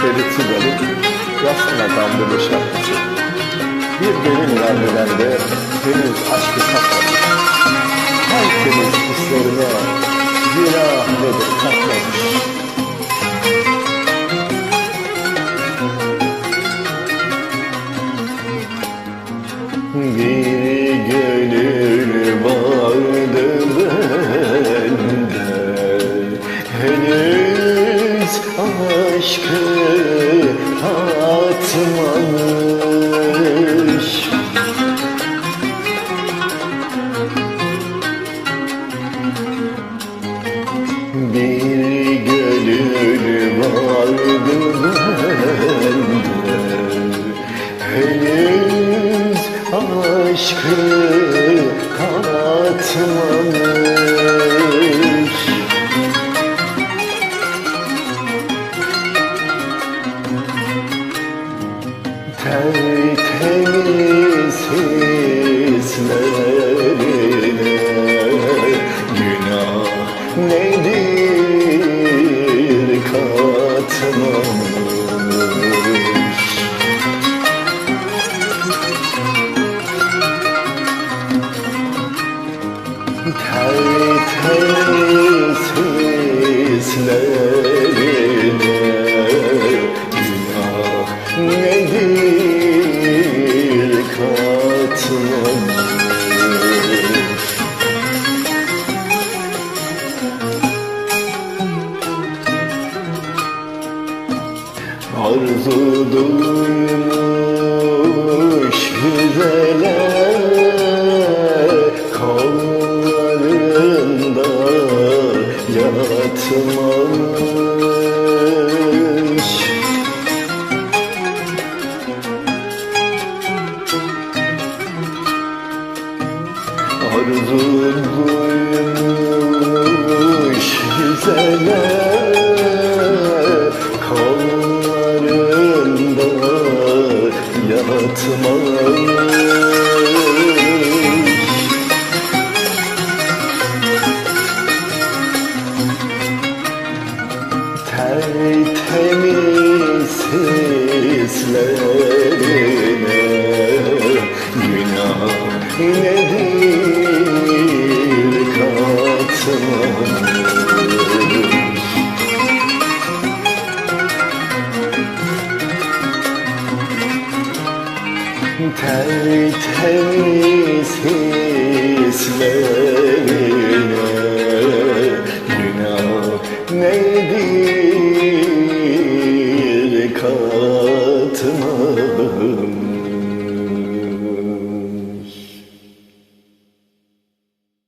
şeridi verip yasına kaldırmış yaptı. Bir derin iradeden de henüz aşkı katmamış. Herkes hislerine günah nedir katmamış. Aşkı tatmamış Bir gönül vardı Henüz aşkı katmamış hislerine günah nedir katmamış Tertemiz hislerine Arzu duymuş güzele Kollarında yatmamış Arzu duymuş güzele gözlerine Günah nedir katmadım Tertemiz hislerine Günah nedir Allah'ım